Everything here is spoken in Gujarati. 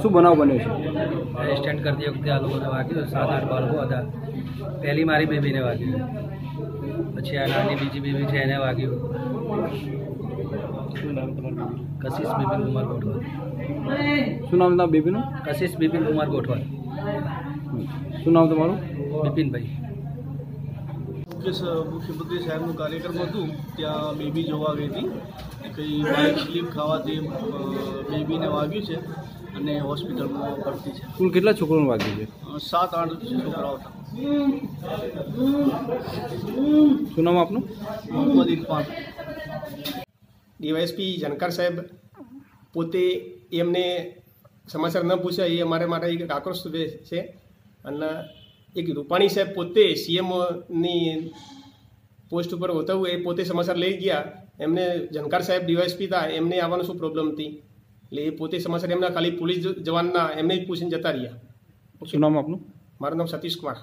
શું બનાવ બન્યો છે? સ્ટેન્ડ કરતી વખતે આ લોકોને વાગ્યું સાત આઠ બાળકો હતા. પહેલી મારી બેબીને વાગ્યું. પછી આ નાની બીજી બેબી છે એને વાગ્યું. કશિશ બિપિન કુમાર ગોઠવાલ શું નામ તમારું બેબીનું? કશિશ બિપિન કુમાર ગોઠવાલ શું નામ તમારું? બિપિનભાઈ. મુખ્યમંત્રી સાહેબનું કાર્યક્રમ હતું ત્યાં બેબી જોવા ગઈ હતી. કંઈ બાઇક સ્લીપ ખાવાથી બેબીને વાગ્યું છે. અને હોસ્પિટલમાં ભરતી છે. કુલ કેટલા છોકરાઓને વાગ્યું છે? સાત આઠ છોકરાઓ શું નામ આપનું? મોહમ્મદ ઇરફાન. ડીવાયએસપી જાણકાર સાહેબ પોતે એમને સમાચાર ન પૂછ્યા એ અમારે માટે એક આક્રોશ છે. અને એક રૂપાણી સાહેબ પોતે સીએમની પોસ્ટ ઉપર હોતા હોય એ પોતે સમાચાર લઈ ગયા. એમને જાણકાર સાહેબ ડીવાયએસપી હતા એમને આવવાનું શું પ્રોબ્લેમ હતી? એટલે એ પોતે સમાચાર એમના ખાલી પોલીસ જવાનના એમને જ પૂછીને જતા રહ્યા. શું નામ આપનું? મારું નામ સતીશ કુમાર.